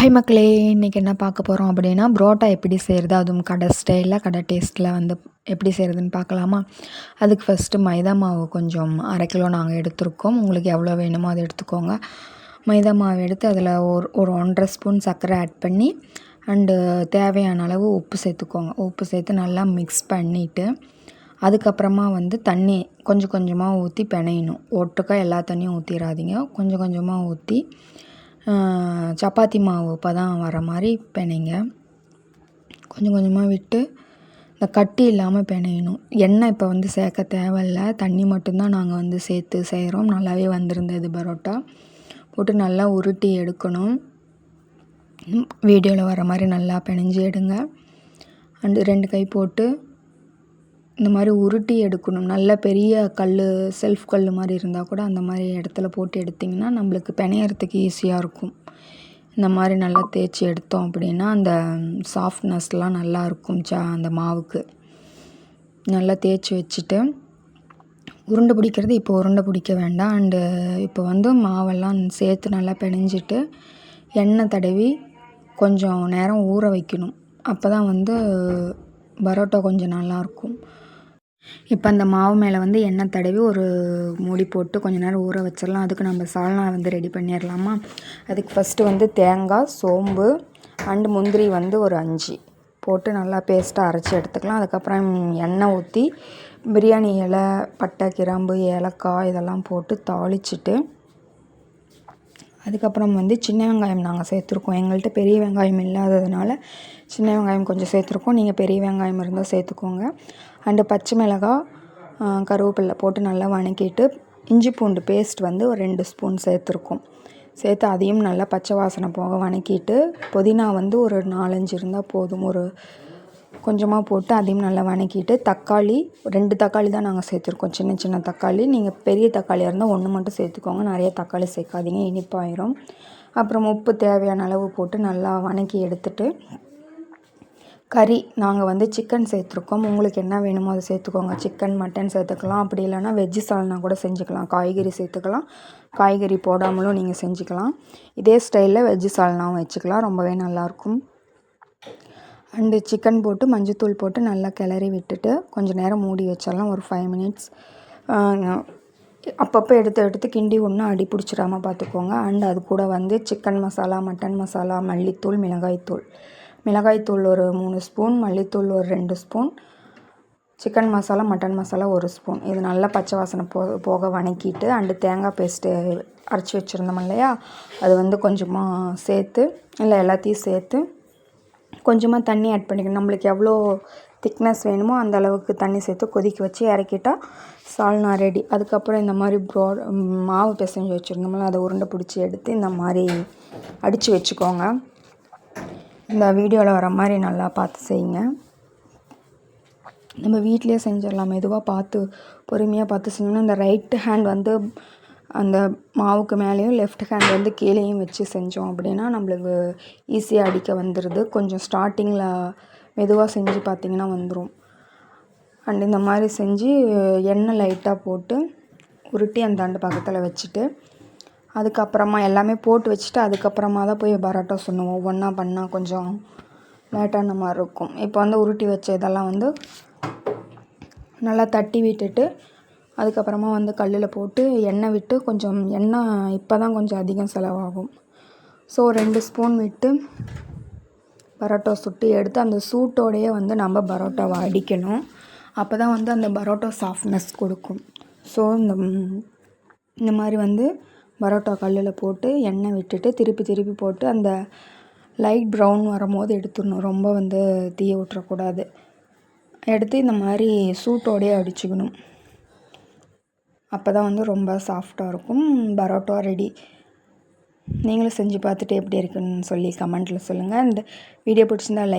Hi மக்களே இன்றைக்கி என்ன பார்க்க போகிறோம் அப்படின்னா புரோட்டா எப்படி செய்கிறது அதுவும் கடை ஸ்டைலில் கடை டேஸ்ட்டில் வந்து எப்படி செய்கிறதுன்னு பார்க்கலாமா? அதுக்கு ஃபஸ்ட்டு மைதா மாவு கொஞ்சம் அரை கிலோ நாங்கள் எடுத்திருக்கோம். உங்களுக்கு எவ்வளோ வேணுமோ அதை எடுத்துக்கோங்க. மைதா மாவு எடுத்து அதில் ஒரு ஒரு ஒன்றரை ஸ்பூன் சர்க்கரை ஆட் பண்ணி அண்டு தேவையான அளவு உப்பு சேர்த்துக்கோங்க. உப்பு சேர்த்து நல்லா மிக்ஸ் பண்ணிவிட்டு அதுக்கப்புறமா வந்து தண்ணி கொஞ்சம் கொஞ்சமாக ஊற்றி பிணையணும். ஒட்டுக்கா எல்லா தண்ணியும் ஊற்றிடாதீங்க கொஞ்சம் கொஞ்சமாக ஊற்றி சப்பாத்தி மாவு பதம் வர மாதிரி பிணைங்க கொஞ்சம் கொஞ்சமாக விட்டு இந்த கட்டி இல்லாமல் பிணையணும் எண்ணெய் இப்போ வந்து சேர்க்க தேவையில்ல. தண்ணி மட்டும்தான் நாங்கள் வந்து சேர்த்து செய்கிறோம் நல்லாவே வந்திருந்தது பரோட்டா. போட்டு நல்லா உருட்டி எடுக்கணும். வீடியோவில் வர மாதிரி நல்லா பிணைஞ்சு எடுங்க. அண்டு ரெண்டு கை போட்டு இந்த மாதிரி உருட்டி எடுக்கணும். நல்ல பெரிய கல் செல்ஃப் கல் மாதிரி இருந்தால் கூட அந்த மாதிரி இடத்துல போட்டு எடுத்திங்கன்னா நம்மளுக்கு பிணையறதுக்கு ஈஸியாக இருக்கும். இந்த மாதிரி நல்லா தேய்ச்சி எடுத்தோம் அப்படின்னா அந்த சாஃப்ட்னஸ்லாம் நல்லா இருக்கும் சா அந்த மாவுக்கு. நல்லா தேய்ச்சி வச்சுட்டு உருண்டை பிடிக்கிறது இப்போ உருண்டை பிடிக்க வேண்டாம். அண்டு இப்போ வந்து மாவெல்லாம் சேர்த்து நல்லா பிணைஞ்சிட்டு எண்ணெய் தடவி கொஞ்சம் நேரம் ஊற வைக்கணும். அப்போ தான் வந்து பரோட்டா கொஞ்சம் நல்லாயிருக்கும் இப்போ அந்த மாவு மேலே வந்து எண்ணெய் தடவி ஒரு மூடி போட்டு கொஞ்ச நேரம் ஊற வச்சிடலாம். அதுக்கு நம்ம சால்னா வந்து ரெடி பண்ணிடலாமா? அதுக்கு ஃபஸ்ட்டு வந்து தேங்காய் சோம்பு அண்டு முந்திரி வந்து ஒரு அஞ்சு. போட்டு நல்லா பேஸ்ட்டாக அரைச்சி எடுத்துக்கலாம். அதுக்கப்புறம் எண்ணெய் ஊற்றி பிரியாணி இலை பட்டை கிராம்பு ஏலக்காய் இதெல்லாம் போட்டு தாளிச்சிட்டு அதுக்கப்புறம் வந்து சின்ன வெங்காயம் நாங்கள் சேர்த்துருக்கோம். எங்கள்கிட்ட பெரிய வெங்காயம் இல்லாததுனால சின்ன வெங்காயம் கொஞ்சம் சேர்த்துருக்கோம். நீங்கள் பெரிய வெங்காயம் இருந்தால் சேர்த்துக்கோங்க. அண்டு பச்சை மிளகாய் கருவேப்பில்லை போட்டு நல்லா வணக்கிட்டு இஞ்சி பூண்டு பேஸ்ட் வந்து ஒரு ரெண்டு ஸ்பூன் சேர்த்துருக்கோம். சேர்த்து அதையும் நல்லா பச்சை வாசனை போக வணக்கிட்டு புதினா வந்து ஒரு நாலஞ்சு இருந்தால் போதும். ஒரு கொஞ்சமாக போட்டு அதையும் நல்லா வணக்கிட்டு தக்காளி ரெண்டு தக்காளி தான் நாங்கள் சேர்த்துருக்கோம். சின்ன சின்ன தக்காளி. நீங்கள் பெரிய தக்காளியாக இருந்தால் ஒன்று மட்டும் சேர்த்துக்கோங்க. நிறைய தக்காளி சேர்க்காதீங்க. இனிப்பாயிரும். அப்புறம் உப்பு தேவையான அளவு போட்டு நல்லா வணக்கி எடுத்துட்டு கறி நாங்கள் வந்து சிக்கன் சேர்த்துருக்கோம். உங்களுக்கு என்ன வேணுமோ அதை சேர்த்துக்கோங்க. சிக்கன் மட்டன் சேர்த்துக்கலாம். அப்படி இல்லைனா வெஜ்ஜு சால்னா கூட செஞ்சுக்கலாம். காய்கறி சேர்த்துக்கலாம். காய்கறி போடாமலும் நீங்கள் செஞ்சுக்கலாம். இதே ஸ்டைலில் வெஜ்ஜு சால்னாவும் வச்சுக்கலாம். ரொம்பவே நல்லாயிருக்கும் அண்டு சிக்கன் போட்டு மஞ்சத்தூள் போட்டு நல்லா கிளறி விட்டுட்டு கொஞ்சம் நேரம் மூடி வச்சிடலாம். ஒரு ஃபைவ் மினிட்ஸ் அப்பப்போ எடுத்து எடுத்து கிண்டி ஒன்றும் அடி பிடிச்சிடாம பார்த்துக்கோங்க அண்ட் அது கூட வந்து சிக்கன் மசாலா மட்டன் மசாலா மல்லித்தூள் மிளகாய்த்தூள் மிளகாய்த்தூள் ஒரு மூணு ஸ்பூன் மல்லித்தூள் ஒரு ரெண்டு spoon chicken masala mutton masala ஒரு ஸ்பூன். இது நல்லா பச்சை வாசனை போ போக வணக்கிட்டு அண்டு தேங்காய் பேஸ்ட்டு அரைச்சி வச்சுருந்தோம் இல்லையா? அது வந்து கொஞ்சமாக சேர்த்து இல்லை எல்லாத்தையும் சேர்த்து கொஞ்சமாக தண்ணி ஆட் பண்ணிக்கணும். நம்மளுக்கு எவ்வளோ திக்னஸ் வேணுமோ அந்த அளவுக்கு தண்ணி சேர்த்து கொதிக்க வச்சு இறக்கிட்டால் சால்னா ரெடி அதுக்கப்புறம் இந்த மாதிரி ப்ரோ மாவு பிசைஞ்சு வச்சுருந்தோம்ல அதை உருண்டை பிடிச்சி எடுத்து இந்த மாதிரி அடித்து வச்சுக்கோங்க. இந்த வீடியோவில் வர மாதிரி நல்லா பார்த்து செய்யுங்க. நம்ம வீட்லேயே செஞ்சிடலாம். மெதுவாக பார்த்து பொறுமையாக பார்த்து செஞ்சோம்னா இந்த ரைட்டு ஹேண்ட் வந்து அந்த மாவுக்கு மேலேயும் லெஃப்ட் ஹேண்ட் வந்து கீழேயும் வச்சு செஞ்சோம் அப்படின்னா நம்மளுக்கு ஈஸியாக அடிக்க வந்துடுது கொஞ்சம் ஸ்டார்டிங்கில் மெதுவாக செஞ்சு பார்த்திங்கன்னா வந்துடும் அண்ட் இந்த மாதிரி செஞ்சு எண்ணெய் லைட்டாக போட்டு உருட்டி அந்த அண்டு பக்கத்தில் வச்சுட்டு அதுக்கப்புறமா எல்லாமே போட்டு வச்சுட்டு அதுக்கப்புறமா தான் போய் பரோட்டா சொன்னோம் ஒவ்வொன்றா பண்ணால் கொஞ்சம் லேட்டான மாதிரி இருக்கும். இப்போ வந்து உருட்டி வச்ச இதெல்லாம் வந்து நல்லா தட்டி விட்டுட்டு அதுக்கப்புறமா வந்து கல்லில் போட்டு எண்ணெய் விட்டு கொஞ்சம் எண்ணெய் இப்போ தான் கொஞ்சம் அதிகம் செலவாகும். ஸோ ரெண்டு ஸ்பூன் விட்டு பரோட்டா சுட்டு எடுத்து அந்த சூட்டோடையே வந்து நம்ம பரோட்டாவை அடிக்கணும். அப்போ தான் வந்து அந்த பரோட்டா சாஃப்ட்னஸ் கொடுக்கும். ஸோ இந்த இந்த மாதிரி வந்து பரோட்டா கல்லில் போட்டு எண்ணெய் விட்டுட்டு திருப்பி திருப்பி போட்டு அந்த லைட் ப்ரௌன் வரும்போது எடுத்துடணும். ரொம்ப வந்து தீய விட்டுறக்கூடாது எடுத்து இந்த மாதிரி சூட்டோடையே அடிச்சுக்கணும். அப்போ தான் வந்து ரொம்ப சாஃப்டாக இருக்கும். பரோட்டா ரெடி நீங்களும் செஞ்சு பார்த்துட்டு எப்படி இருக்குன்னு சொல்லி கமெண்ட்டில் சொல்லுங்கள் இந்த வீடியோ பிடிச்சிருந்தா லைக்